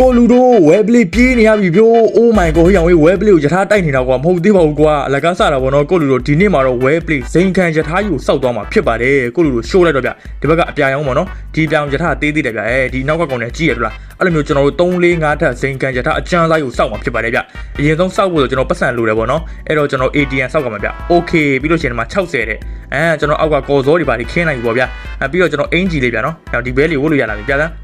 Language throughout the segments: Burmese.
ကိုလူတို့ဝဲပလေးပြေးနေရပြီဗျို့ Oh my god ဟိအောင်ဝေးဝဲပလေးကိုယထာတိုက်နေတာကွာမဟုတ်သေးပါဘူးကွာအလကားစတာပေါ့နော်ကိုလူတို့ဒီနေ့မှာတော့ဝဲပလေးဇိန်ခံယထာယူစောက်သွားမှာဖြစ်ပါတယ်ကိုလူတို့ရှိုးလိုက်တော့ဗျဒီဘက်ကအပြာရောင်းပေါ့နော်ဒီပြောင်ယထာသေးသေးတယ်ဗျအဲဒီနောက်ကကောင်နဲ့ကြည့်ရတော့လားအဲ့လိုမျိုးကျွန်တော်တို့3 4 5ထပ်ဇိန်ခံယထာအကျန်းစားယူစောက်မှာဖြစ်ပါတယ်ဗျအရင်ဆုံးစောက်ဖို့ဆိုကျွန်တော်ပတ်စံလိုတယ်ပေါ့နော်အဲ့တော့ကျွန်တော် ATM စောက်ကမှာဗျ Okay ပြီးလို့ရှိရင်ဒီမှာ60တဲ့အဲကျွန်တော်အောက်ကကော်စောတွေပါဒီခင်းနိုင်ပြီပေါ့ဗျအဲပြီးတော့ကျွန်တော်အင်ဂျီလေးဗျနော်ဒီဘဲလေးဝတ်လို့ရလာပြီဗျာ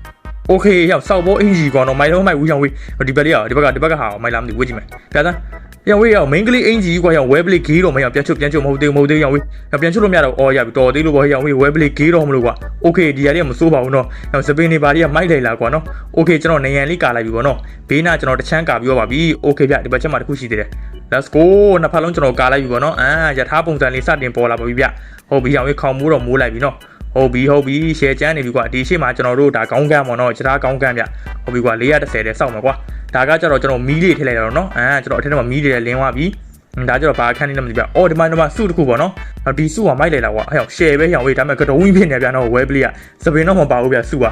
โอเคရောက်စောက်ဖို့အင်ဂျီကောင်တော့မိုင်တော့မိုက်ဝူရောင်ဝေးဒီဘက်လေးရောဒီဘက်ကဒီဘက်ကဟာမိုင်လာမသိဝေးကြည့်မယ်ပြာသားရောင်ဝေးရောင် main ကလေးအင်ဂျီကွာရောင်ဝဲပလေးဂေးတော့မရောင်ပြန်ချုပ်ပြန်ချုပ်မဟုတ်သေးမဟုတ်သေးရောင်ဝေးပြန်ချုပ်လို့မရတော့အော်ရပြီတော်သေးလို့ပေါ့ရောင်ဝေးဝဲပလေးဂေးတော့မလို့ကွာโอเคဒီဟာလေးကမစိုးပါဘူးနော်ရောင်စပင်းနေပါလေးကမိုက်လိုက်လာကွာနော်โอเคကျွန်တော်နေရန်လေးကာလိုက်ပြီပေါ့နော်ဘေးနာကျွန်တော်တချမ်းကာပြီးတော့ပါပြီโอเคဗျဒီဘက်ချက်မှာတစ်ခုရှိသေးတယ် let's go နှစ်ဖက်လုံးကျွန်တော်ကာလိုက်ပြီပေါ့နော်အာယထာပုံစံလေးစတင်ပေါ်လာပါပြီဗျဟုတ်ပြီရောင်ဝေးခေါင်မိုးတော့မိုးလိုက်ပြီနော် ဟုတ်ပြီဟုတ်ပြီရှယ်ချမ်းနေပြီကွာဒီရှေ့မှာကျွန်တော်တို့ဒါကောင်းကန်းပေါ့နော်ခြေသားကောင်းကန်းဗျဟုတ်ပြီကွာ430တဲ့စောက်မှာကွာဒါကကြတော့ကျွန်တော်မီးလေးထည့်လိုက်တော့နော်အာကျွန်တော်အထက်ထဲမှာမီးလေးလင်းသွားပြီဒါကြတော့ဘာအခန်းလေးလည်းမသိဗျအော်ဒီမှာဒီမှာစုတစ်ခုပေါ့နော်ဒီစုကမိုက်လိုက်လာကွာအဲ့အောင်ရှယ်ပဲရောင်ဝေးဒါပေမဲ့ကတုံးကြီးဖြစ်နေဗျာနော်ဝဲပလေးကစပင်တော့မပါဘူးဗျစုက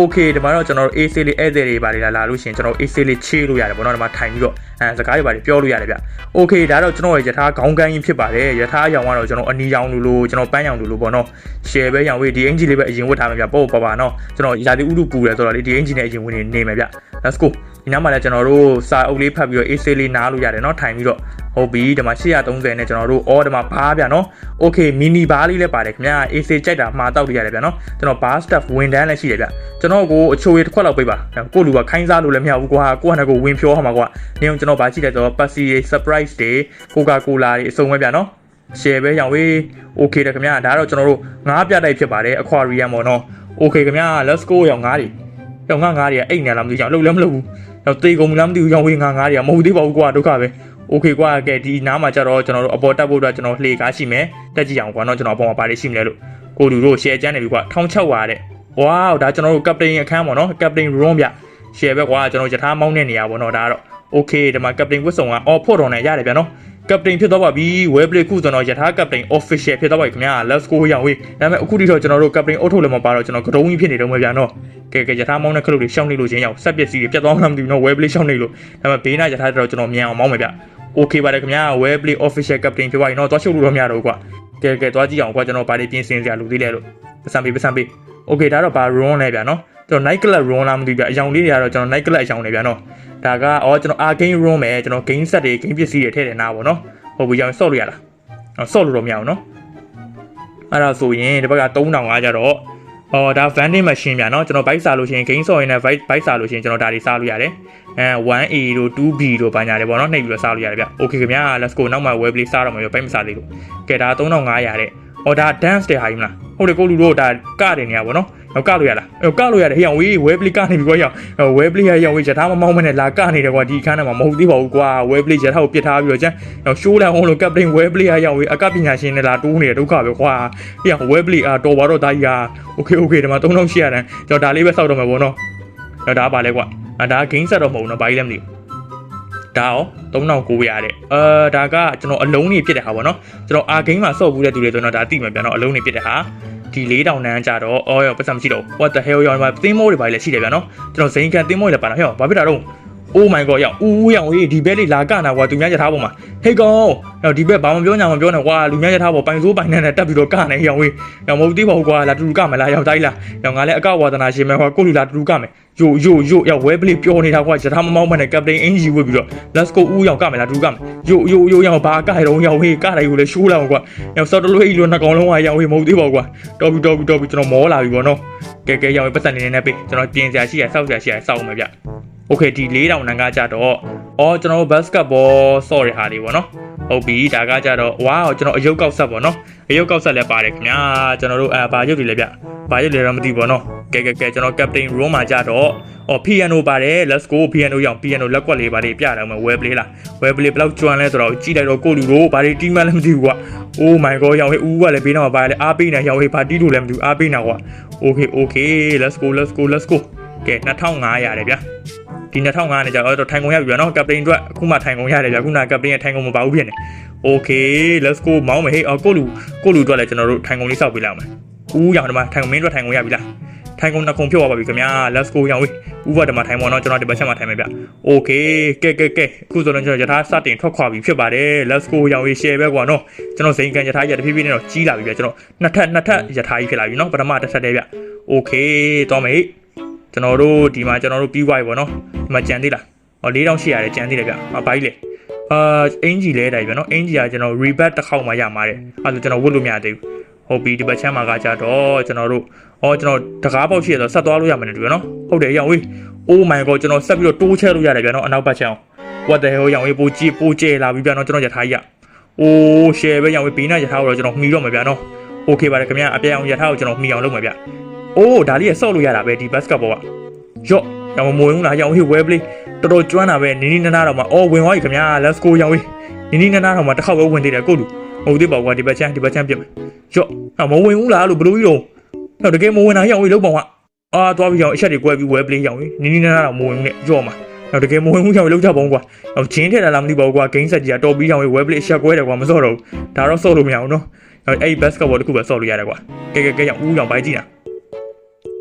okay ဒီမှာတော့ကျွန်တော်တို့ AC လေးဧည့်သည်တွေပါလေလာလာလို့ရှိရင်ကျွန်တော် AC လေးချေးလို့ရတယ်ပေါ့နော်ဒီမှာထိုင်ပြီးတော့အဲစကားတွေပါလေပြောလို့ရတယ်ဗျ okay ဒါတော့ကျွန်တော်ရဲ့ယထာခေါင်းကန်းကြီးဖြစ်ပါတယ်ယထာရောင်ကတော့ကျွန်တော်အနီရောင်လူလိုကျွန်တော်ပန်းရောင်လူလိုပေါ့နော် share ပဲရောင်ဝေးဒီအင်ဂျီလေးပဲအရင်ဝတ်ထားမယ်ဗျပေါ့ပေါ့ပါနော်ကျွန်တော်ရာသီဥတုပူတယ်ဆိုတော့လေဒီအင်ဂျီနဲ့အရင်ဝင်နေနေမယ်ဗျ let's go ဒီနောက်မှာလည်းကျွန်တော်တို့စာအုပ်လေးဖတ်ပြီးတော့ AC လေးနားလို့ရတယ်နော်ထိုင်ပြီးတော့ဟုတ်ပြီဒီမှာ830နဲ့ကျွန်တော်တို့အော်ဒီမှာဘားဗျနော် okay mini bar လေးလည်းပါတယ်ခင်ဗျာ AC ကြိုက်တာမှာတောက်လို့ရတယ်ဗျနော်ကျွန်တော် bar staff ဝန်တန်းလည်းရှိတယ်ဗျကျွန်တော်ကိုအချိုရတစ်ခွက်လောက်ပေးပါကိုလူကခိုင်းစားလို့လည်းမရဘူးကွာကိုကလည်းကိုဝင်ဖြောမှာကွာနေအောင်ကျွန်တော်ဗာကြည့်တယ်ဆိုတော့ Pepsi surprise တွေ Coca-Cola တွေအစုံပဲဗျနော် share ပဲရောင်ဝေး okay တယ်ခင်ဗျာဒါတော့ကျွန်တော်တို့ငားပြတိုက်ဖြစ်ပါတယ် aquarium ပေါ့နော် okay ခင်ဗျာ let's go ရောင်ငားတွေရောင်ငားငားတွေကအိတ်နေလားမသိကြဘူးလှုပ်လည်းမလှုပ်ဘူး တော့တေကုန်လားမသိဘူးရောင်ဝေးငားငားတွေကမဟုတ်သေးပါဘူးကွာဒုက္ခပဲโอเคကွာကဲဒီနားမှာကြတော့ကျွန်တော်တို့အပေါ်တက်ဖို့အတွက်ကျွန်တော်လှေကားရှိမယ်တက်ကြည့်အောင်ကွာเนาะကျွန်တော်အပေါ်မှာပါလေးရှိမလဲလို့ကိုလူတို့ share ကျန်းနေပြီကွာ1600တဲ့ဝါးဒါကျွန်တော်တို့ captain အခန်းပေါ့เนาะ captain room ဗျ share ပဲကွာကျွန်တော်ယထာမောင်းတဲ့နေရာပေါ့เนาะဒါကတော့ okay ဒီမှာ captain ဝတ်စုံကအော်ဖို့တော်နဲ့ရတယ်ဗျာเนาะ ကပတိန်ဖြစ်သွားပါပြီဝဲပလေခုကျွန်တော်ယထာကပတိန် official ဖြစ်သွားပါပြီခင်ဗျာ let's go ရအောင်ဝေးဒါပေမဲ့အခုတိတော့ကျွန်တော်တို့ကပတိန်အုပ်ထုတ်လည်းမပါတော့ကျွန်တော်ကတုံးကြီးဖြစ်နေတော့မှပြန်တော့ကဲကဲယထာမောင်းတဲ့ခလုတ်တွေရှောင်းနေလို့ချင်းရအောင်ဆက်ပစ္စည်းတွေပြတ်သွားမှမသိဘူးနော်ဝဲပလေရှောင်းနေလို့ဒါပေမဲ့ဘေးနာယထာတော့ကျွန်တော်မြန်အောင်မောင်းမယ်ဗျ okay ပါတယ်ခင်ဗျာ web play official captain ဖြစ်ပါရင်တော့သွားရှုပ်လို့တော့မရတော့ကွာကဲကဲသွားကြည့်အောင်ကွာကျွန်တော်ဘာတွေပြင်ဆင်စရာလိုသေးလဲလို့ပစံပေးပစံပေး okay ဒါတော့ဘာ run လဲဗျာနော်ကျွန်တော် night club run လားမသိဘူးဗျအယောင်လေးတွေကတော့ကျွန်တော် night club အယောင်နေဗျာနော် ဒါကအော်ကျွန်တော် arcane room ပဲကျွန်တော် game set တွေ game ပစ္စည်းတွေထည့်တယ်နားပေါ့နော်ဟုတ်ပြီရအောင်ဆော့လို့ရလားအော်ဆော့လို့တော့မရဘူးနော်အဲ့ဒါဆိုရင်ဒီဘက်က3500ကျတော့အော်ဒါ vending machine ပြန်နော်ကျွန်တော် bike စားလို့ရှိရင် game ဆော့ရင်လည်း bike bike စားလို့ရှိရင်ကျွန်တော်ဒါတွေစားလို့ရတယ်အဲ 1A တို့ 2B တို့ဘာညာတွေပေါ့နော်နှိပ်ပြီးတော့စားလို့ရတယ်ဗျ Okay ခင်ဗျာ let's go နောက်မှ web play စားတော့မှာရော bike မစားသေးလို့ကဲဒါ3500တဲ့အော်ဒါ dance တဲ့ဟာကြီးမလားဟုတ်တယ်ကိုလူတို့ဒါကတဲ့နေရပါဘောနော် ဟောကလို့ရလားဟောကလို့ရတယ်ဟေ့အောင်ဝေး web play ကနေပြီးကွာရော web play ရရောဝေးရထားမမောင်းမနဲ့လာကနေတယ်ကွာဒီခန်းထဲမှာမဟုတ်သေးပါဘူးကွာ web play ရထားကိုပြစ်ထားပြီးတော့ကျန်ရှိုးလာအောင်လို့ captain web play ရရောဝေးအကပညာရှင်နဲ့လာတိုးနေတဲ့ဒုက္ခပဲကွာဟေ့အောင် web play အာတော်ပါတော့ဒါကြီးက okay okay ဒီမှာ3800တန်းကျွန်တော်ဒါလေးပဲစောက်တော့မှာပေါ့နော်တော့ဒါပါလဲကွာဒါ game set တော့မဟုတ်ဘူးနော်ဘာကြီးလဲမသိဘူးဒါရော3900တဲ့အာဒါကကျွန်တော်အလုံးနေပြစ်တဲ့ဟာပေါ့နော်ကျွန်တော်အာဂိမ်းမှာစော့ဘူးတဲ့သူတွေဆိုတော့ဒါတိမှပြန်တော့အလုံးနေပြစ်တဲ့ဟာ ဒီ4000နန်းကြတော့အော်ရောပတ်စံမရှိတော့ what the hell ရောဒီမှာသင်းမိုးတွေပါလေရှိတယ်ဗျာနော်ကျွန်တော်ဇိန်ကန်သင်းမိုးတွေလည်းပါတော့ဟဲ့ဘာဖြစ်တာတော့ oh my god ရောဦးဦးရောင်ကြီးဒီဘက်လေးလာကနာကွာသူများရထားပေါ်မှာဟေးကောင်ရောဒီဘက်ဘာမှပြောညာမပြောနဲ့ကွာလူများရထားပေါ်ပိုင်စိုးပိုင်နဲ့တက်ပြီးတော့ကနေရောင်ကြီးရောင်မဟုတ်သေးပါဘူးကွာလာတူတူကမလားရောင်တိုင်းလားရောင်ငါလည်းအကဝါဒနာရှင်မဲ့ကွာကိုလူလာတူတူကမယ်ယိုယိုယိုရောဝဲပလေးပြောနေတာကွာရထားမမောင်းမနဲ့ကပတိန်အင်ဂျီဝတ်ပြီးတော့ let's go ဦးရောင်ကမယ်လားတူတူကမယ်ယိုယိုယိုရောင်ဘာကဲတော့ရောင်ဟေးကတိုင်းကိုလည်းရှိုးလာအောင်ကွာရောင်စော်တလို့ဟေးလို့နှကောင်လုံးကရောင်ဟေးမဟုတ်သေးပါဘူးကွာတော်ပြီတော်ပြီတော်ပြီကျွန်တော်မောလာပြီပေါ့နော်ကဲကဲရောင်ပတ်စံနေနေပေးကျွန်တော်ပြင်စရာရှိရစောက်စရာရှိရစောက်အောင်မယ်ဗျ โอเคဒီ4000နန်းကကြတော့အော်ကျွန်တော်တို့ basketball ဆော့ရဟာလေးပေါ့နော်ဟုတ်ပြီဒါကကြတော့ဝါကျွန်တော်အယုတ်ကောက်ဆက်ပေါ့နော်အယုတ်ကောက်ဆက်လည်းပါတယ်ခင်ဗျာကျွန်တော်တို့အဲဘာရုပ်တွေလဲဗျဘာရုပ်တွေတော့မသိဘူးပေါ့နော်ကဲကဲကဲကျွန်တော် captain room မှာကြတော့အော် piano ပါတယ် let's go piano ရောင် piano လက်ကွက်လေးပါလေးပြတယ်မယ် web play လား web play ဘယ်လောက်ကျွမ်းလဲဆိုတော့ကြည့်လိုက်တော့ကိုလူတို့ဘာတွေတီးမှန်းလည်းမသိဘူးကွာ oh my god ရောင်ဟေးဦးကလည်းဘေးနားမှာပါလေအားပေးနေရောင်ဟေးဘာတီးလို့လည်းမသိဘူးအားပေးနေကွာ okay okay let's go let's go let's go ကဲ2500ရတယ်ဗျာ ဒီ2005နဲ့ကြာတော့ထိုင်ကုန်ရပြီဗျာနော်ကပတိန်အတွက်အခုမှထိုင်ကုန်ရတယ်ဗျာခုနကပတိန်ရဲ့ထိုင်ကုန်မပါဘူးဖြစ်နေ Okay let's go မောင်းမယ်ဟေးအော်ကိုလူကိုလူအတွက်လည်းကျွန်တော်တို့ထိုင်ကုန်လေးစောက်ပေးလိုက်အောင်မယ်ဦးရောင်ဒီမှာထိုင်ကုန်မင်းအတွက်ထိုင်ကုန်ရပြီလားထိုင်ကုန်နှစ်ခုဖြုတ်သွားပါပြီခင်ဗျာ let's go ရောင်ဝေးဥပဒေမှာထိုင်ပါတော့ကျွန်တော်ဒီဘက်ချက်မှာထိုင်မယ်ဗျ okay ကဲကဲကဲအခုဆိုတော့ကျွန်တော်ယထာစတင်ထွက်ခွာပြီဖြစ်ပါတယ် let's go ရောင်ဝေး share ပဲကွာနော်ကျွန်တော်စိန်ကန်ယထာကြီးတဖြည်းဖြည်းနဲ့တော့ကြီးလာပြီဗျကျွန်တော်နှစ်ထပ်နှစ်ထပ်ယထာကြီးဖြစ်လာပြီနော်ပထမတစ်ထပ်တည်းဗျ okay တော့မေ ကျွန်တော်တို့ဒီမှာကျွန်တော်တို့ပြီးသွားပြီပေါ့နော်ဒီမှာကြံသေးလားဟော4800ရတယ်ကြံသေးတယ်ဗျဟာဘိုင်းလေအာအင်ဂျီလဲတိုင်းဗျနော်အင်ဂျီကကျွန်တော် rebate တစ်ခေါက်မှရမှာတဲ့အဲဒါကျွန်တော်ဝတ်လို့မရသေးဘူးဟုတ်ပြီဒီဘက်ချမ်းမှာကကြတော့ကျွန်တော်တို့အော်ကျွန်တော်တကားပေါက်ရှိရတော့ဆက်သွားလို့ရမယ်တူရနော်ဟုတ်တယ်ရောင်ဝေး oh my god ကျွန်တော်ဆက်ပြီးတော့တိုးချဲလို့ရတယ်ဗျနော်အနောက်ဘက်ချမ်းအောင် what the hell ရောင်ဝေးပိုကြည့်ပိုကျဲလာပြီဗျနော်ကျွန်တော်ရထားကြီးရ oh share ပဲရောင်ဝေးဘေးနားရထားကိုတော့ကျွန်တော်မှီတော့မှာဗျနော် okay ပါတယ်ခင်ဗျအပြည့်အောင်ရထားကိုကျွန်တော်မှီအောင်လုပ်မှာဗျ oh ဒါလေးရဆော့လို့ရတာပဲဒီ basketball ကရော့ရောင်မမဝင်ဘူးလားရောင်ဝေး well play တော်တော်ကျွမ်းတာပဲနီနီနာနာတော့မှာအော်ဝင်သွားပြီခင်ဗျ let's go ရောင်ဝေးနီနီနာနာတော့မှာတစ်ခေါက်ပဲဝင်သေးတယ်ကိုလူဟုတ်သေးပါကွာဒီဘက်ချမ်းဒီဘက်ချမ်းပြစ်မယ်ရော့မဝင်ဘူးလားလို့ဘလို့ကြီးတော့ဟောတကယ်မဝင်တာရောင်ဝေးလုံးပေါင်ကအာသွားပြီးရောင်အချက်တွေကွဲပြီး well play ရောင်ဝေးနီနီနာနာတော့မဝင်ဘူးနဲ့ရော့မှာတော့တကယ်မဝင်ဘူးရောင်ဝေးလုံးချပေါင်းကွာဟောဂျင်းထက်တာလားမသိပါဘူးကွာဂိမ်းဆက်ကြီးကတော်ပြီးရောင်ဝေး well play အချက်ကွဲတယ်ကွာမစော့တော့ဘူးဒါတော့စော့လို့မရအောင်နော်အဲ့ basketball တခုပဲစော့လို့ရတယ်ကွာကဲကဲကဲရောင်ဦးရောင်ပိုင်းကြည့်တာ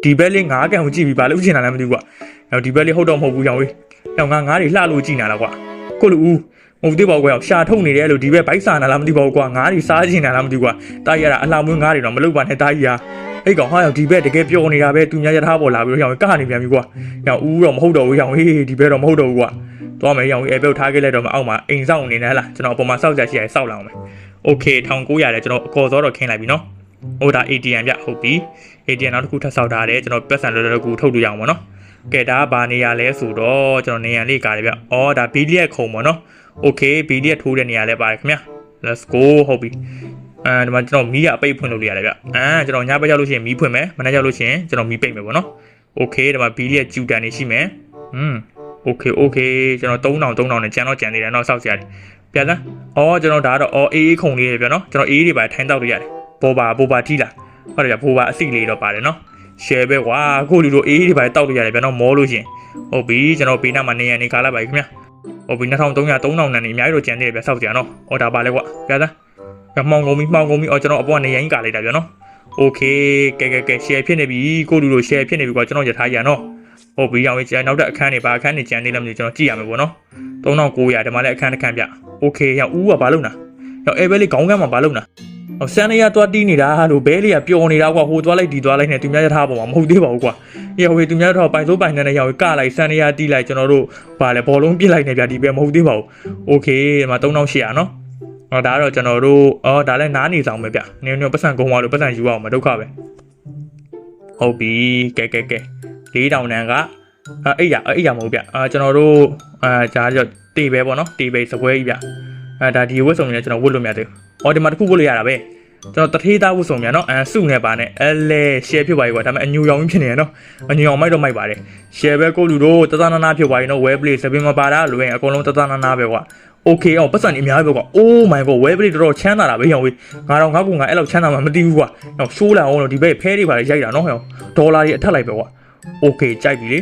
ဒီဘက်လေးငါးကန်ကိုကြည့်ပြီးဘာလို့ချင်တာလဲမသိဘူးကွာ။နောက်ဒီဘက်လေးဟုတ်တော့မဟုတ်ဘူးရောင်ဝေး။နောက်ငါငါးတွေလှလို့ကြည့်နေတာလားကွာ။ကိုလူဦးမဟုတ်သေးပါဘူးကွာ။ရှာထုတ်နေတယ်လို့ဒီဘက်ဘိုက်စာနာလားမသိပါဘူးကွာ။ငါးတွေစားချင်တာလားမသိဘူးကွာ။တားရတာအလှမွေးငါးတွေတော့မလုပ်ပါနဲ့တားကြီးဟာ။အဲ့ကောင်ဟာရောက်ဒီဘက်တကယ်ပျော်နေတာပဲသူများရထားပေါ်လာပြီးတော့ရောင်ကနေပြန်ပြီကွာ။ရောင်ဦးတော့မဟုတ်တော့ဘူးရောင်ဟေးဒီဘက်တော့မဟုတ်တော့ဘူးကွာ။သွားမယ်ရောင်အဲဘက်ထားခဲ့လိုက်တော့မအောက်မှာအိမ်ဆောင်နေနေလားကျွန်တော်အပေါ်မှာစောက်ကြရှိရစောက်လာအောင်မယ်။ Okay 1900လဲကျွန်တော်အကော်စောတော့ခင်းလိုက်ပြီနော်။ ဟိုဒါ ATM ပြဟုတ်ပြီ။ ATM နောက်တစ်ခုထပ်ဆောက်ထားတယ်ကျွန်တော်ပတ်စံလွယ်လွယ်ကူထုတ်လို့ရအောင်ပေါ့နော်။ကဲဒါကဘာနေရလဲဆိုတော့ကျွန်တော်နေရလေးကားတယ်ဗျ။အော်ဒါဘီလီယက်ခုံပေါ့နော်။ Okay ဘီလီယက်ထိုးတဲ့နေရာလဲပါတယ်ခင်ဗျာ။ Let's go ဟုတ်ပြီ။အဲဒီမှာကျွန်တော်မီးကအပိတ်ဖွင့်လို့ရတယ်ဗျ။အာကျွန်တော်ညဘက်ရောက်လို့ရှိရင်မီးဖွင့်မယ်။မနေ့ရောက်လို့ရှိရင်ကျွန်တော်မီးပိတ်မယ်ပေါ့နော်။ Okay ဒီမှာဘီလီယက်ကျူတန်နေရှိမယ်။อืม Okay okay ကျွန်တော်3000 3000နဲ့ကျန်တော့ကျန်နေတယ်တော့စောက်စရာတယ်။ပြန်စမ်း။အော်ကျွန်တော်ဒါကတော့အော်အေးအေးခုံလေးတွေဗျနော်။ကျွန်တော်အေးအေးတွေပါထိုင်းတောက်လို့ရတယ်။ ဘောပါဘောပါတီးလား။ဟုတ်တယ်ဗျဘောပါအစိလေးတော့ပါတယ်နော်။ share ပဲကွာကိုလူတို့အေးအေးတွေပါတောက်လို့ရတယ်ဗျနော်မောလို့ရှိရင်ဟုတ်ပြီကျွန်တော်ပေးနာမှာနေရနေကားလိုက်ပါခင်ဗျာ။ဟုတ်ပြီ2300 3000နဲ့နေအများကြီးတော့ကျန်နေတယ်ဗျစောက်စရာနော်။အော်ဒါပါလေကွာ။ပြန်စမ်း။ကမှောင်ကုန်ပြီမှောင်ကုန်ပြီအော်ကျွန်တော်အပေါ်ကနေရင်ကားလိုက်တာဗျနော်။ Okay ကဲကဲကဲ share ဖြစ်နေပြီကိုလူတို့ share ဖြစ်နေပြီကွာကျွန်တော်ရထားရနော်။ဟုတ်ပြီအောင်ကျန်နောက်တဲ့အခန်းတွေပါအခန်းတွေကျန်နေလားမသိဘူးကျွန်တော်ကြည့်ရမယ်ပေါ့နော်3900ဒီမှာလည်းအခန်းတစ်ခန်းပြโอเคရောက်ဦးကဘာလုပ်နာရောက်အဲဘဲလေးခေါင်းကမ်းမှာဘာလုပ်နာ အော်ဆန်လေးကသွားတီးနေတာလို့ဘဲလေးကပျော်နေတာကွာဟိုသွားလိုက်ဒီသွားလိုက်နဲ့သူများရထားပေါ်မှာမဟုတ်သေးပါဘူးကွာ။ညဟိုသူများရထားပိုင်စိုးပိုင်နဲ့ရောက်ကလိုက်ဆန်လေးကတီးလိုက်ကျွန်တော်တို့ဗာလဲဘောလုံးပြစ်လိုက်နေဗျာဒီဘဲမဟုတ်သေးပါဘူး။ Okay ဒီမှာ3800နော်။အော်ဒါကတော့ကျွန်တော်တို့အော်ဒါလည်းနားနေဆောင်ပဲဗျာ။နင်းနင်းပတ်စံကုန်သွားလို့ပတ်စံယူအောင်မဒုက္ခပဲ။ဟုတ်ပြီ။ကဲကဲကဲ။4000တန်ကအဲ့ရအဲ့ရမဟုတ်ဗျ။အာကျွန်တော်တို့အာဒါကြောတေးပဲပေါ့နော်တေးပဲစပွဲကြီးဗျ။ အာဒါဒီဝတ်စုံတွေကျွန်တော်ဝတ်လို့မရသေးဘူးအော်ဒီမှာတစ်ခုဝတ်လို့ရတာပဲကျွန်တော်တထေးသားဝတ်စုံမြန်နော်အဲစုနေပါနဲ့အဲလဲ share ဖြစ်ပါ E ကွာဒါပေမဲ့အညူရောင်ကြီးဖြစ်နေရနော်အညူရောင်မိုက်တော့မိုက်ပါတယ် share ပဲကိုလူတို့တသနာနာဖြစ်ပါ E နော် web play စပင်မပါတာလို့ရင်အကုန်လုံးတသနာနာပဲကွာ okay အောင်ပတ်စံနေအများကြီးပဲကွာ oh my god web play တော်တော်ချမ်းသာတာပဲရောင်ဝေးငါတော့ငါကူငါအဲ့လောက်ချမ်းသာမှမသိဘူးကွာတော့ show လာအောင်လို့ဒီဘက်ဖဲတွေပါရိုက်တာနော်ဟဲ့ဒေါ်လာတွေအထက်လိုက်ပဲကွာ okay ကြိုက်ပြီလေ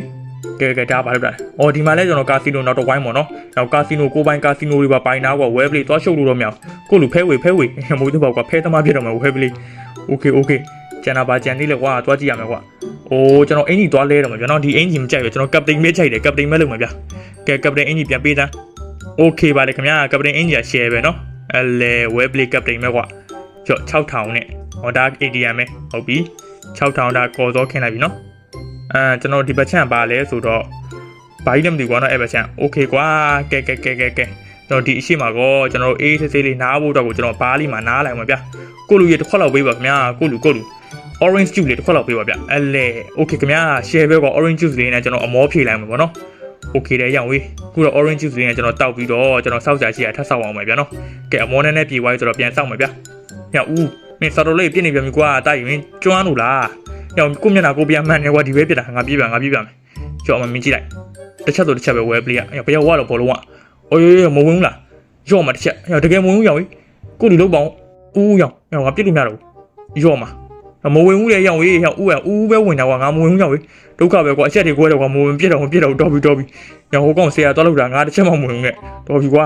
ကဲကဲဒါပါလို့တာ။အော်ဒီမှာလဲကျွန်တော်ကာစီနိုနောက်တော့ဝိုင်းပေါ့နော်။နောက်ကာစီနိုကိုပိုင်ကာစီနိုတွေပါပိုင်နာကွာ web play သွားရှုပ်လို့တော့မရအောင်။ကိုလူဖဲဝေဖဲဝေမိုးတော့ပေါ့ကွာဖဲသမားဖြစ်တော့မှာ web play ။ okay okay ကျန်တာပါကျန်သေးလေကွာသွားကြည့်ရမယ်ကွာ။အိုးကျွန်တော်အင်ကြီးသွားလဲတော့မှာကျွန်တော်ဒီအင်ကြီးမကြိုက်ဘူးကျွန်တော်ကပတိန်ပဲကြိုက်တယ်ကပတိန်ပဲလုပ်မှာဗျ။ကဲကပတိန်အင်ကြီးပြန်ပေးသား။ okay ပါလေခင်ဗျာကပတိန်အင်ကြီးက share ပဲနော်။အဲလေ web play ကပတိန်ပဲကွာ။ကျော်6000နဲ့ဟောဒါ ATM ပဲဟုတ်ပြီ။6000ဒါကော်စောခင်းလိုက်ပြီနော်။ အဲကျွန်တော်ဒီဘက်ချန်ပါလဲဆိုတော့ဘာကြီးလည်းမသိဘူးကွာနော်အဲ့ဘက်ချန်โอเคကွာကဲကဲကဲကဲကဲကျွန်တော်ဒီအရှိမှာကောကျွန်တော်တို့အေးဆေးဆေးလေးနားဖို့တော့ကိုကျွန်တော်ဘားလေးမှာနားလိုက်မှာဗျကိုလူရေတစ်ခွက်လောက်ပေးပါခင်ဗျာကိုလူကိုလူ orange juice လေးတစ်ခွက်လောက်ပေးပါဗျအဲ့လေ okay ခင်ဗျာ share ပဲကွာ orange juice လေးနဲ့ကျွန်တော်အမောဖြေလိုက်မှာပေါ့နော် okay တဲ့ရအောင်ဝေးခုတော့ orange juice လေးနဲ့ကျွန်တော်တောက်ပြီးတော့ကျွန်တော်စောက်ကြရှိရထပ်ဆောက်အောင်မယ်ဗျနော်ကဲအမောနဲ့နဲ့ပြေသွားပြီဆိုတော့ပြန်စောက်မယ်ဗျညဦးမင်းစော်တော်လေးပြည့်နေပြန်ပြီကွာတာရင်ကျွမ်းလို့လား ညောင်ကိုမျက်နှာကိုပြန်မှန်နေကွာဒီပဲပြတာငါပြေးပြန်ငါပြေးပြန်မယ်ကြောက်မမင်းကြည့်လိုက် တစ်ချက်ဆိုတစ်ချက်ပဲဝယ်ပလေးอ่ะဘယ်ရောက်ဝါတော့ဘောလုံးอ่ะအိုးမဝင်ဘူးလားရော့မှာတစ်ချက်ဟဲ့တကယ်မဝင်ဘူးရောင်ကြီးကိုလူလုံးပေါင်းဦးရောင်ဟဲ့ငါပြစ်လို့မရတော့ဘူးရော့မှာမဝင်ဘူးလေရောင်ကြီးဟဲ့ဦးကဦးပဲဝင်တာကွာငါမဝင်ဘူးရောင်ကြီးဒုက္ခပဲကွာအချက်တွေကွဲတော့ကွာမဝင်ပြစ်တော့မပြစ်တော့တော်ပြီတော်ပြီရောင်ဟိုကောင်ဆရာသွားလို့တာငါတစ်ချက်မှမဝင်ဘူးနဲ့တော်ပြီကွာ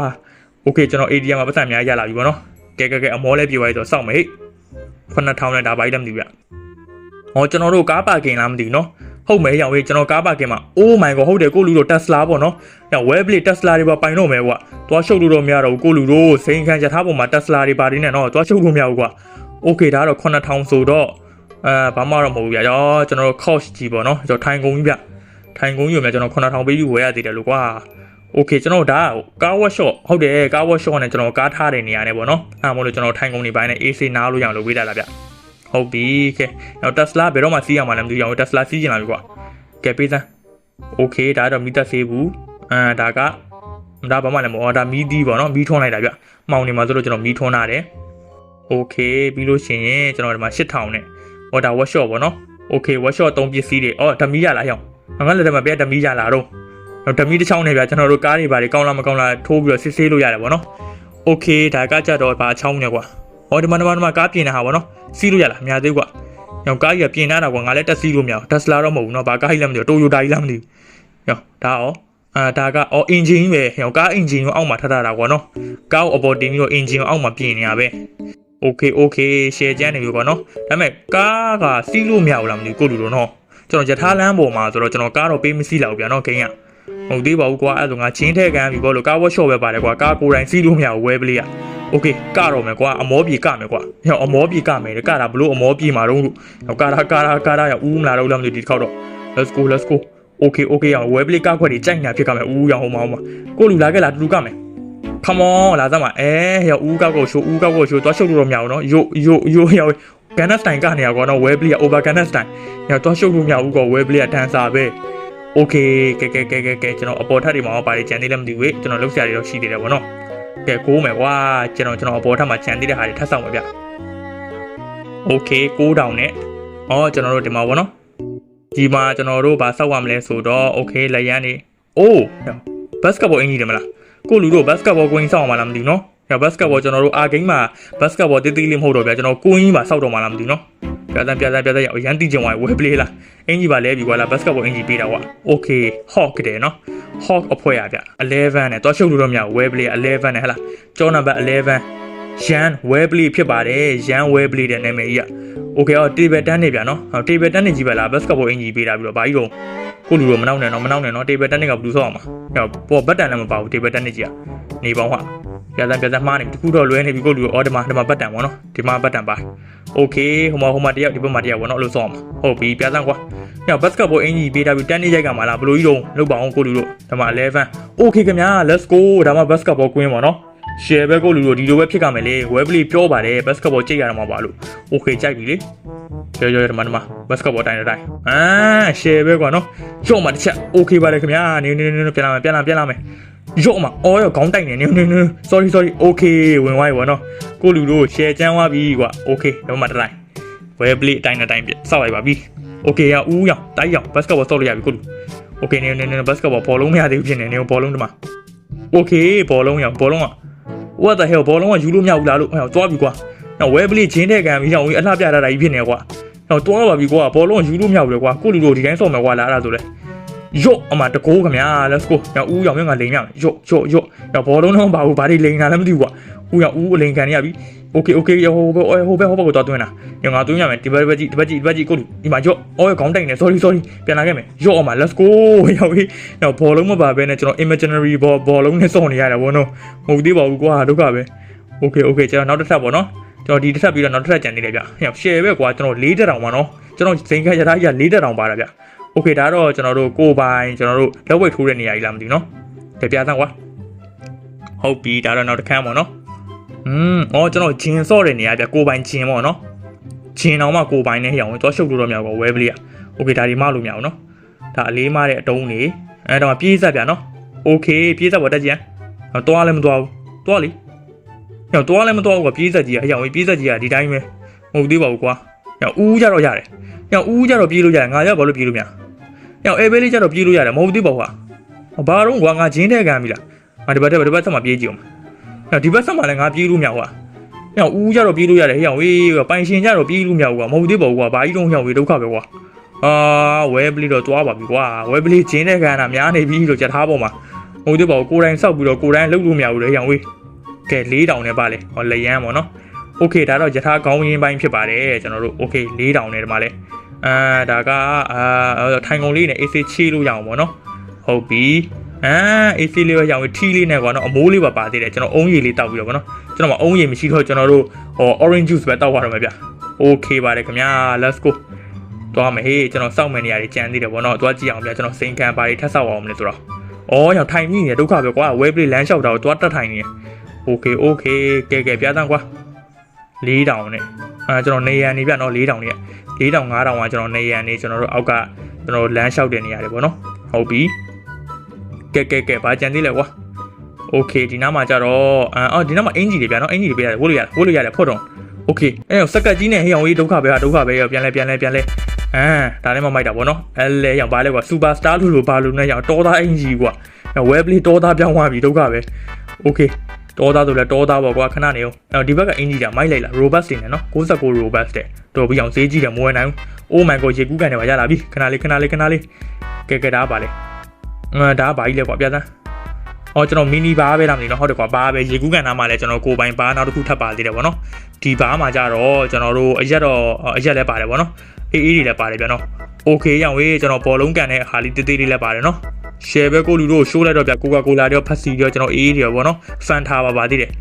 โอเคကျွန်တော် ATM မှာပတ်စံများရလာပြီပေါ့နော်ကဲကဲကဲအမောလဲပြေသွားပြီဆိုစောင့်မယ်ဟဲ့9000နဲ့ဒါပါကြီးလည်းမသိဘူးဗျ ဟောကျွန်တော်တို့ကားပါကင်လားမသိဘူးနော်ဟုတ်မယ်ရောင်ဝေးကျွန်တော်ကားပါကင်မှာ Oh my god ဟုတ်တယ်ကိုလူတို့ Tesla ပေါ့နော်။ရောင် Webplay Tesla တွေပါပိုင်တော့မယ်ကွာ။သွားရှုပ်လို့တော့မရတော့ဘူးကိုလူတို့စိန်ခံရထားပေါ်မှာ Tesla တွေပါနေနဲ့နော်။သွားရှုပ်လို့မရဘူးကွာ။ Okay ဒါကတော့9000ဆိုတော့အဲဘာမှတော့မဟုတ်ဘူးဗျာ။ရောကျွန်တော်တို့ cost ကြီးပေါ့နော်။ကျွန်တော်ထိုင်ကုန်ကြီးဗျ။ထိုင်ကုန်ကြီးကိုမြကျွန်တော်9000ပေးပြီးဝယ်ရသေးတယ်လို့ကွာ။ Okay ကျွန်တော်ဒါကား workshop ဟုတ်တယ်ကား workshop နဲ့ကျွန်တော်ကားထားတဲ့နေရာနဲ့ပေါ့နော်။အဲမို့လို့ကျွန်တော်ထိုင်ကုန်တွေပိုင်းနဲ့ AC နားလို့ရအောင်လုပ်ပေးတာလားဗျ။ ဟုတ်ပြီကဲ။နောက် Tesla ဘယ်တော့မှစီးရမှာလဲမသိဘူးရော Tesla စီးကျင်လာပြီကွာ။ကဲပေးစမ်း။ Okay ဒါတော့မီတက်ဆေးဘူး။အဲဒါကဒါဘာမှလည်းမဟုတ်ဒါမီးဒီပေါ့နော်မီးထွန်းလိုက်တာဗျ။မှောင်နေမှာဆိုတော့ကျွန်တော်မီးထွန်းလာတယ်။ Okay ပြီးလို့ရှိရင်ကျွန်တော်ဒီမှာ8000နဲ့ဟောဒါ workshop ပေါ့နော်။ Okay workshop သုံးပစ္စည်းတွေအော်ဓမီရလားဟောင်းငါလည်းတည်းမှာပြဓမီရလားတော့ဓမီတစ်ချောင်းနဲ့ဗျကျွန်တော်တို့ကားတွေဘာတွေကောင်းလားမကောင်းလားထိုးပြီးတော့စစ်ဆေးလို့ရတယ်ပေါ့နော်။ Okay ဒါကကြတော့ဘာအချောင်းနဲ့ကွာ။ ဟောဒီမှာဒီမှာဒီမှာကားပြင်နေတာပေါ့နော်။စီးလို့ရလားမရသေးဘူးကွာ။ညောင်ကားကြီးကပြင်နေတာကွာငါလည်းတက်စီးလို့မရဘူး။ Tesla တော့မဟုတ်ဘူးเนาะဘာကားကြီးလည်းမသိဘူး Toyota ကြီးလည်းမသိဘူး။ညောင်ဒါရောအာဒါကအော် engine ပဲညောင်ကား engine ကိုအောက်မှာထပ်ထားတာကွာနော်။ကားကိုအပေါ်တင်ပြီးတော့ engine ကိုအောက်မှာပြင်နေရပဲ။ Okay okay share ကျန်းနေပြီကွာနော်။ဒါပေမဲ့ကားကစီးလို့မရဘူးလားမသိဘူးကိုလူတို့နော်။ကျွန်တော်ယထာလမ်းပေါ်မှာဆိုတော့ကျွန်တော်ကားတော့ပေးမစီးလောက်ဗျာနော်ဂိမ်းက။ဟုတ်သေးပါဘူးကွာအဲ့ဒါငါချင်းထဲကန်ပြီပေါ့လို့ကား workshop ပဲပါတယ်ကွာကားကိုယ်တိုင်စီးလို့မရဘူးဝဲပလေးက။ Okay ကတော့မယ်ကွာအမောပြေကမယ်ကွာ။ဟောအမောပြေကမယ်ကတာဘလို့အမောပြေမှာတော့လို့ဟောကာတာကာတာကာတာရဦးမလာတော့လားမသိဘူးဒီတစ်ခေါက်တော့ let's go let's go okay okay အောင်ဝဲပလေးကခွက်တွေကြိုက်နေတာဖြစ်ကမယ်ဦးရအောင်ဟောင်းမှာကိုလူလာခဲ့လားတူတူကမယ် come on လာသမှာအဲဟောဦးကောက်ကိုရှိုးဦးကောက်ကိုရှိုးသွားရှုပ်လို့တော့မရဘူးနော်ယိုယိုယိုဟောကန်နက်စတိုင်ကနေရကောနော်ဝဲပလေးက over ကန်နက်စတိုင်ဟောသွားရှုပ်လို့မရဘူးကောဝဲပလေးကဒန်ဆာပဲ okay ကဲကဲကဲကဲကဲကျွန်တော်အပေါ်ထပ်တွေမှာပါလေကြံသေးလည်းမသိဘူးလေကျွန်တော်လောက်ဆရာတွေတော့ရှိသေးတယ်ဗောနော် ကဲကိုးမယ်ကွာကျွန်တော်ကျွန်တော်အပေါ်ထပ်မှာကြံသေးတဲ့ဟာတွေထပ်ဆောင်မယ်ဗျ okay 9000နဲ့အော်ကျွန်တော်တို့ဒီမှာဗောနော်ဒီမှာကျွန်တော်တို့ဗာစောက်ရမလဲဆိုတော့ okay လက်ရန်နေအိုးဘတ်စကတ်ဘောအင်ကြီးတယ်မလားကိုလူတို့ဘတ်စကတ်ဘောကိုင်းစောက်အောင်မလားမသိဘူးနော်ညဘတ်စကတ်ဘောကျွန်တော်တို့အာဂိမ်းမှာဘတ်စကတ်ဘောတေးသေးလေးမဟုတ်တော့ဗျာကျွန်တော်ကိုင်းကြီးမှာစောက်တော့မှလားမသိဘူးနော် ပြသန်ပြသန်ပြသန်ရရန်တီကျင်ဝိုင်ဝဲပလေးလားအင်ကြီးပါလဲပြီကွာလားဘတ်စကတ်ဘောအင်ကြီးပေးတာကွာ okay hawk တယ်နော် hawk အဖွဲရဗျ11နဲ့တော့ရှုပ်လို့တော့မရဘူးဝဲပလေး11နဲ့ဟလားကျောင်းနံပါတ်11ရန်ဝဲပလေးဖြစ်ပါတယ်ရန်ဝဲပလေးတဲ့နာမည်ကြီးอ่ะ okay အော် table 10နေဗျာနော်ဟော table 10နေကြီးပဲလား basketball အင်ကြီးပေးတာပြီးတော့ဘာကြီးတော့ကိုလူတော့မနောက်နဲ့နော်မနောက်နဲ့နော် table 10နေကဘယ်လိုဆောက်အောင်မှာဟောပေါ်ဘတ်တန်လည်းမပါဘူး table 10နေကြီးอ่ะနေပေါင်းဟာ ပြသန်ပြသန်မှားနေပြီတခုတော့လွဲနေပြီကိုလူတော့အော်ဒီမှာဒီမှာဘတ်တန်ပေါ့နော်ဒီမှာဘတ်တန်ပါ okay ဟိုမှာဟိုမှာတယောက်ဒီဘက်မှာတယောက်ပေါ့နော်အဲ့လိုဆောက်အောင်မှာဟုတ်ပြီပြသန်ကွာည basketball အင်ကြီးပေးတာပြီး10နေရိုက်ကမှာလားဘယ်လိုကြီးတော့လောက်ပါအောင်ကိုလူတို့ဒီမှာ11 okay ခင်ဗျာ let's go ဒါမှ basketball queen ပေါ့နော် share ပဲကိုလူတို့ဒီလိုပဲဖြစ်ကြမယ်လေ web play ပြောပါတယ် basketball ကြိတ်ရမှာပါလို့ okay ကြိုက်ပြီလေကြောကြောဒီမှာဒီမှာ basketball တိုင်းတိုင်းအာ share ပဲကွာနော်ရော့မှာတစ်ချက် okay ပါတယ်ခင်ဗျာနေနေနေပြန်လာမယ်ပြန်လာပြန်လာမယ် ရော့မှာအော်ရောခေါင်းတိုက်နေနေနေနေ sorry sorry okay ဝင်သွားပြီကွာနော်ကိုလူတို့ share ချမ်းသွားပြီကွာ okay ဒီမှာတိုင်း web play အတိုင်းတိုင်းပြစောက်လိုက်ပါပြီ okay ရဦးရောင်တိုက်ရောင် basketball စောက်လိုက်ရပြီကိုလူ okay နေနေနေ basketball ဘောလုံးမရသေးဘူးဖြစ်နေနေဘောလုံးဒီမှာ okay ဘောလုံးရောင်ဘောလုံးอ่ะ what the hell ဘောလုံးကယူလို့မရဘူးလားလို့ဟဲ့သွားပြီကွာနော်ဝဲပလေးချင်းတဲ့ကံပြီးအောင်ကြီးအလှပြတာတာကြီးဖြစ်နေကွာနော်သွားပါပြီကွာဘောလုံးကယူလို့မရဘူးလေကွာကိုလူတို့ဒီတိုင်းဆော့မယ်ကွာလားအဲ့ဒါဆိုလေ ယော့အမတကိုးခင်ဗျာ let's go ညဦးရောင်မြငါလိန်ရမယ်ယော့ယော့ယော့ညဘောလုံးတော့မပါဘူးဘာတွေလိန်တာလည်းမသိဘူးကွာဦးရောင်ဦးအလိန်ခံနေရပြီ okay okay ဟိုဘဟိုဘဟိုဘကိုတော့တွင်းတာညငါတွင်းရမယ်ဒီဘက်ဘက်ကြီးဒီဘက်ကြီးဒီဘက်ကြီးကိုလူဒီမှာယော့အော်ခေါင်းတိုင်နေ sorry sorry ပြန်လာခဲ့မယ်ယော့အမ let's go ရောက်ပြီညဘောလုံးမပါဘဲနဲ့ကျွန်တော် imaginary ball ဘောလုံးနဲ့စော့နေရတယ်ဘောနော်မဟုတ်သေးပါဘူးကွာဒုက္ခပဲ okay okay ကျွန်တော်နောက်တစ်ထပ်ပေါ့နော်ကျွန်တော်ဒီတစ်ထပ်ပြီးတော့နောက်တစ်ထပ်ကြံနေတယ်ဗျဟဲ့ share ပဲကွာကျွန်တော်၄တက်တောင်ပါနော်ကျွန်တော်ဇိမ်ခါရထားကြီးက၄တက်တောင်ပါတာဗျ okay ဒါတော့ကျွန်တော်တို့ကိုပိုင်ကျွန်တော်တို့လက်ဝိတ်ထိုးတဲ့နေရာကြီးလားမသိဘူးနော်ကြပြသန်းကွာဟုတ်ပြီဒါတော့နောက်တစ်ခန်းပေါ့နော်อืมဩကျွန်တော်ဂျင်ဆော့တဲ့နေရာဗျကိုပိုင်ဂျင်ပေါ့နော်ဂျင်အောင်မှကိုပိုင်နဲ့ဟျောင်းသွားရှုပ်လို့တော့မရဘူးဝဲပလေးอ่ะ okay ဒါဒီမလို့မရဘူးနော်ဒါအလေးမတဲ့အတုံးနေအဲတော့ပြေးဆက်ဗျာနော် okay ပြေးဆက်ပေါ်တက်ကြံဟောသွားလည်းမသွားဘူးသွားလေ ။ညောသွားလည်းမသွားဘူးကွာပြေးဆက်ကြီးอ่ะအရောင်ပြေးဆက်ကြီးอ่ะဒီတိုင်းပဲမဟုတ်သေးပါဘူးကွာ။ညောဦးကြတော့ရတယ်။ညောဦးကြတော့ပြေးလို့ရတယ်ငါရောက်ဘာလို့ပြေးလို့မရ။ ညောအဲဘေးလေးကြတော့ပြေးလို့ရတယ်မဟုတ်သေးပါဘူးကွာ။ဘာတော့ကွာငါဂျင်းထဲကန်ပြီလား။ငါဒီဘက်တက်ဒီဘက်ဆက်မှာပြေးကြည့်အောင်။ညောဒီဘက်ဆက်မှာလည်းငါပြေးလို့မရကွာ။ညောဦးကြတော့ပြေးလို့ရတယ်ဟဲ့ရောင်ဝေးပိုင်ရှင်ကြတော့ပြေးလို့မရဘူးကွာမဟုတ်သေးပါဘူးကွာဘာကြီးတော့ဟျောင်ဝေးဒုက္ခပဲကွာ။အာဝဲပလီတော့သွားပါပြီကွာဝဲပလီဂျင်းထဲကန်တာများနေပြီလို့ကြက်ထားပေါ်မှာမဟုတ်သေးပါဘူးကိုယ်တိုင်စောက်ပြီးတော့ကိုယ်တိုင်လှုပ်လို့မရဘူးလေဟျောင်ဝေး ကဲ၄တောင်နဲ့ပါလေဟောလယန်းပေါ့နော်โอเคဒါတော့ယထာကောင်းရင်းပိုင်းဖြစ်ပါတယ်ကျွန်တော်တို့โอเค၄တောင်နဲ့ဒီမှာလဲ အာဒါကအာထိုင်ကုန်လေးနဲ့ AC ချေးလို့ရအောင်ပေါ့နော်ဟုတ်ပြီအာ AC လေးပဲရအောင်ထီးလေးနဲ့ကွာနော်အမိုးလေးပါပါသေးတယ်ကျွန်တော်အုံးရည်လေးတောက်ပြီးတော့ပေါ့နော်ကျွန်တော်မအုံးရည်မရှိတော့ကျွန်တော်တို့ဟော orange juice ပဲတောက်ရတော့မယ်ဗျ okay ပါတယ်ခင်ဗျာ let's go သွားမယ်ဟေးကျွန်တော်စောက်မယ်နေရာတွေကြမ်းသေးတယ်ပေါ့နော်သွားကြည့်အောင်ဗျာကျွန်တော်စိန်ခံပါတွေထပ်ဆောက်အောင်မလဲဆိုတော့ဩရောင်ထိုင်မိနေဒုက္ခပဲကွာ web play လမ်းလျှောက်တာကိုသွားတက်ထိုင်နေတယ် okay okay ကဲကဲပြသန်းကွာ၄တောင်နဲ့အာကျွန်တော်နေရန်နေဗျနော်၄တောင်နေ ၄တောင်၅တောင်ကကျွန်တော်နေရန်နေကျွန်တော်တို့အောက်ကကျွန်တော်လမ်းလျှောက်တဲ့နေရာတွေပေါ့နော်ဟုတ်ပြီကဲကဲကဲဘာကြံသေးလဲကွာ okay ဒီနားမှာကြတော့အော်ဒီနားမှာအင်ဂျီတွေဗျာနော်အင်ဂျီတွေပြရတယ်ဝတ်လို့ရတယ်ဝတ်လို့ရတယ်ဖို့တော့ โอเคအဲ့တော့စက်ကတ်ကြီးနဲ့ဟေးအောင်ကြီးဒုက္ခပဲဟာဒုက္ခပဲရောပြန်လဲပြန်လဲပြန်လဲအမ်ဒါလည်းမမိုက်တာဗောနော်အဲလဲရောင်ပါလဲကွာစူပါစတာလူလိုပါလူနဲ့ရောင်တောသားအင်ကြီးကွာဝဲပလီတောသားပြောင်းသွားပြီဒုက္ခပဲโอเค တောသားဆိုလဲတောသားပေါ့ကွာခဏနေအောင်အဲ့ဒီဘက်ကအင်ကြီးတာမိုက်လိုက်လား robust တင်တယ်နော်69 robust တဲ့တော်ပြီးအောင်ဈေးကြီးတယ်မဝယ်နိုင်ဘူး oh my god ရေကူးကန်တယ်ပါရလာပြီခဏလေးခဏလေးခဏလေးကဲကဲဒါပါလေအဲဒါဘာကြီးလဲကွာပြသန်းအော်ကျွန်တော်မီနီဘားပဲလားမသိဘူးเนาะဟုတ်တယ်ကွာဘားပဲရေကူးကန်နားမှာလဲကျွန်တော်ကိုပိုင်ဘားနောက်တစ်ခုထပ်ပါသေးတယ်ဗောနော်ဒီဘားမှာကြတော့ကျွန်တော်တို့အရက်တော့အရက်လည်းပါတယ်ဗောနော်အေးအေးတွေလည်းပါတယ်ဗျာနော်โอเคရောင်ဝေးကျွန်တော်ဘောလုံးကန်တဲ့ဟာလေးတေးသေးလေးလည်းပါတယ်နော် share ပဲကိုလူတို့ show လိုက်တော့ဗျကိုကာကိုလာတော့ဖတ်စီတော့ကျွန်တော်အေးအေးတွေဗောနော်ဖန်ထားပါပါသေးတယ်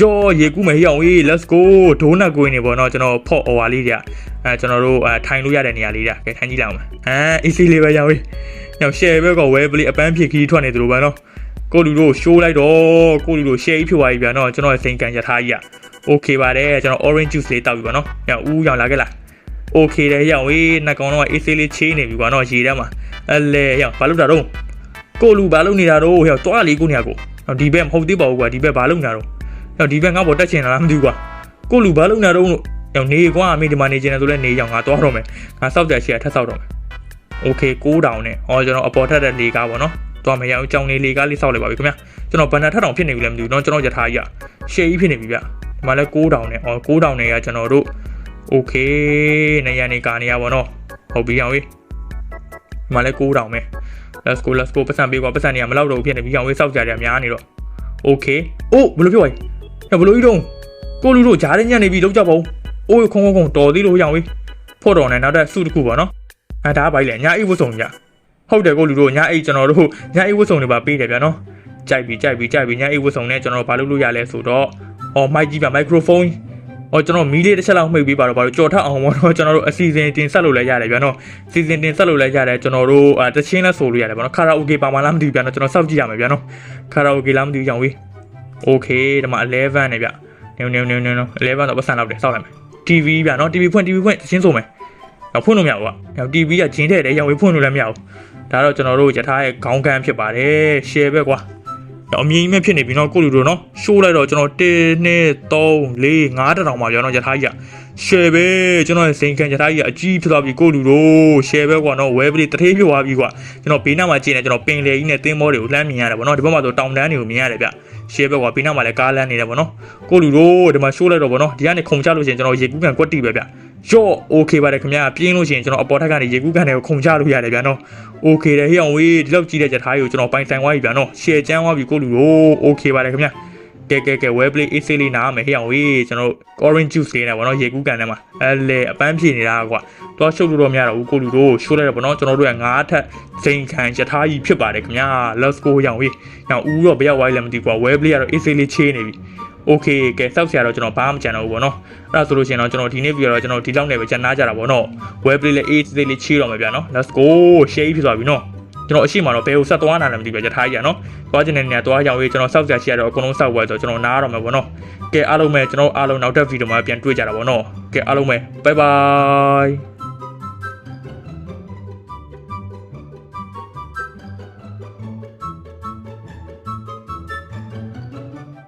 ယောရေကူးမယ်ရောင်ဝေး let's go ဒိုးနက်ကိုင်းနေဗောနော်ကျွန်တော်ဖော့ over လေးတွေကအဲကျွန်တော်တို့အဲထိုင်လို့ရတဲ့နေရာလေးတွေကဲထိုင်ကြည့်လိုက်အောင်အဲ easy လေးပဲရောင်ဝေးရောင် share ပဲကော web play အပန်းဖြစ်ခီးထွက်နေသလိုပဲနော်ကိုလူတို့ show လိုက်တော့ကိုလူတို့ share ဖြစ်သွားပြီဗျာနော်ကျွန်တော်ရဲ့စိန်ကန်ရထားကြီးอ่ะ okay ပါတယ်ကျွန်တော် orange juice လေးတောက်ပြီပါနော်ညဦးရောင်လာခဲ့လား okay တယ်ရောင်ဝေးနှစ်ကောင်တော့ AC လေးချေးနေပြီကွာနော်ရေထဲမှာအလဲရောင်ဘာလုပ်တာတော့ ကိုလူဘာလုပ်နေတာတော့ဟဲ့တွားလေးကိုနေရကိုဒီဘက်မဟုတ်သေးပါဘူးကွာဒီဘက်ဘာလုပ်နေတာတော့ဟဲ့ဒီဘက်ငါ့ဘောတက်ချင်တာလားမသိဘူးကွာကိုလူဘာလုပ်နေတာတော့ရောင်နေကွာအမေဒီမှာနေချင်တယ်ဆိုလဲနေရောင်ငါတွားတော့မယ်ငါစောက်ကြချီကထပ်စောက်တော့မယ် okay 6တောင်နဲ့အော်ကျွန်တော်အပေါ်ထက်တဲ့လေကားပေါ့နော်သွားမရအောင်ကြောင်လေးလေကားလေးစောက်လိုက်ပါပြီခင်ဗျာကျွန်တော်ဘန်နာထက်တောင်ဖြစ်နေပြီလည်းမသိဘူးเนาะကျွန်တော်ယထာကြီးอ่ะရှေ့ကြီးဖြစ်နေပြီဗျဒီမှာလဲ6တောင်နဲ့အော်6တောင်နဲ့ကကျွန်တော်တို့ okay နေရနေကာနေရပါတော့ဟုတ်ပြီအောင်ဝေးဒီမှာလဲ6တောင်ပဲ let's go let's go ပတ်စံပေးကွာပတ်စံနေရမလောက်တော့ဘူးဖြစ်နေပြီအောင်ဝေးစောက်ကြတယ်များနေတော့ okay အိုးဘယ်လိုပြောလဲဟဲ့ဘယ်လိုကြီးတော့ကိုလူတို့ဂျားတဲ့ညံ့နေပြီလောက်ကြပါဦးအိုးခုံခုံခုံတော်သေးလို့ရအောင်ဝေးဖို့တော်နဲ့နောက်ထပ်စုတစ်ခုပါနော်အဲဒါကဘာလဲညာအိတ်ဝတ်စုံကြဟုတ်တယ်ကိုလူတို့ညာအိတ်ကျွန်တော်တို့ညာအိတ်ဝတ်စုံတွေပါပေးတယ်ဗျာနော်ကြိုက်ပြီကြိုက်ပြီကြိုက်ပြီညာအိတ်ဝတ်စုံနဲ့ကျွန်တော်ဘာလုပ်လို့ရလဲဆိုတော့အော်မိုက်ကြီးပါမိုက်ခရိုဖုန်း အော်ကျွန်တော်မီးလေးတစ်ချက်လောက်မှိတ်ပေးပါတော့ဘာလို့ကြော်ထအောင်ပေါ့နော်ကျွန်တော်တို့အစီအစဉ်တင်ဆက်လို့လည်းရတယ်ဗျာနော်စီစဉ်တင်ဆက်လို့လည်းရတယ်ကျွန်တော်တို့အဲတချင်းလဲဆိုလို့ရတယ်ဗျာနော်ခါရာအိုကေပါမလားမသိဘူးဗျာနော်ကျွန်တော်စောင့်ကြည့်ရမယ်ဗျာနော်ခါရာအိုကေလားမသိဘူးကြောင်ဝေးโอเคဒီမှာ11နဲ့ဗျနင်းနင်းနင်းနင်း11တော့ပတ်စံလောက်တယ်စောင့်လိုက်မယ် TV ဗျာနော် TV ဖွင့် TV ဖွင့်တချင်းဆိုမယ်တော့ဖွင့်လို့မရဘူးကွာ TV ကဂျင်းထဲတယ်ရောင်ဝေးဖွင့်လို့လည်းမရဘူးဒါတော့ကျွန်တော်တို့ယထာရဲ့ခေါင်းကန်းဖြစ်ပါတယ် share ပဲကွာ အမြင်ကြီးမဲ့ဖြစ်နေပြီနော်ကိုလူတို့နော်ရှိုးလိုက်တော့ကျွန်တော်1 2 3 4 5တောင်မှပြောတော့ယထာကြီးက share ပဲကျွန်တော်ရဲ့စိန်ခံယထာကြီးကအကြီးဖြစ်သွားပြီကိုလူတို့ share ပဲကွာနော် web လေးတထေးဖြစ်သွားပြီကွာကျွန်တော်ဘေးနားမှာကြည့်နေကျွန်တော်ပင်လေကြီးနဲ့တင်းမောတွေကိုလှမ်းမြင်ရတယ်ဗောနော်ဒီဘက်မှာဆိုတောင်တန်းတွေကိုမြင်ရတယ်ဗျ share ပဲကွာဘေးနားမှာလည်းကားလမ်းနေတယ်ဗောနော်ကိုလူတို့ဒီမှာရှိုးလိုက်တော့ဗောနော်ဒီကနေခုံချလို့ရှိရင်ကျွန်တော်ရေကူးကန်ကွက်တီပဲဗျ ရော့ okay ပါတယ်ခင်ဗျာပြင်းလို့ရှိရင်ကျွန်တော်အပေါ်ထက်ကနေရေကူးကန်တွေကိုခုံချလို့ရတယ်ဗျာနော် okay တယ်ဟေးအောင်ဝေးဒီလောက်ကြည့်တဲ့ကြထားကြီးကိုကျွန်တော်ပိုင်ဆိုင်သွားပြီဗျာနော် share ချမ်းသွားပြီကိုလူတို့ okay ပါတယ်ခင်ဗျာကဲကဲကဲ web play AC လေးနားမယ်ဟေးအောင်ဝေးကျွန်တော် orange juice လေးနဲ့ဗောနော်ရေကူးကန်ထဲမှာအဲလေအပန်းဖြေနေတာကွာတော့ရှုပ်လို့တော့မရတော့ဘူးကိုလူတို့ရှိုးလိုက်တော့ဗောနော်ကျွန်တော်တို့ကငါးထက်စိန်ခံကြထားကြီးဖြစ်ပါတယ်ခင်ဗျာ let's go ရောင်ဝေးရောင်ဦးတော့ဘယ်ရောက်သွားလဲမသိဘူးကွာ web play ကတော့ AC လေးချေးနေပြီ okay ကဲစောက်ဆရာတော့ကျွန်တော်ဘာမှမကြံတော့ဘူးဗောနော်အဲ့ဒါဆိုလို့ရှိရင်တော့ကျွန်တော်ဒီနေ့ဗီဒီယိုတော့ကျွန်တော်ဒီလောက်နဲ့ပဲကြံနာကြတာဗောနော် web play လေး AC လေးချေးတော့မယ်ဗျာနော် let's go share ဖြစ်သွားပြီနော်ကျွန်တော်အရှိမတော့ဘယ်ကိုဆက်သွားနာလည်းမသိဘူးကြထားကြီးရနော်။သွားချင်တဲ့နေရာသွားရောက်ရေးကျွန်တော်စောက်ကြရှိရတော့အကုန်လုံးစောက်ပွဲဆိုတော့ကျွန်တော်နားရတော့မယ်ဗောနော်။ကဲအားလုံးပဲကျွန်တော်အားလုံးနောက်ထပ်ဗီဒီယိုမှာပြန်တွေ့ကြတာဗောနော်။ကဲအားလုံးပဲ bye bye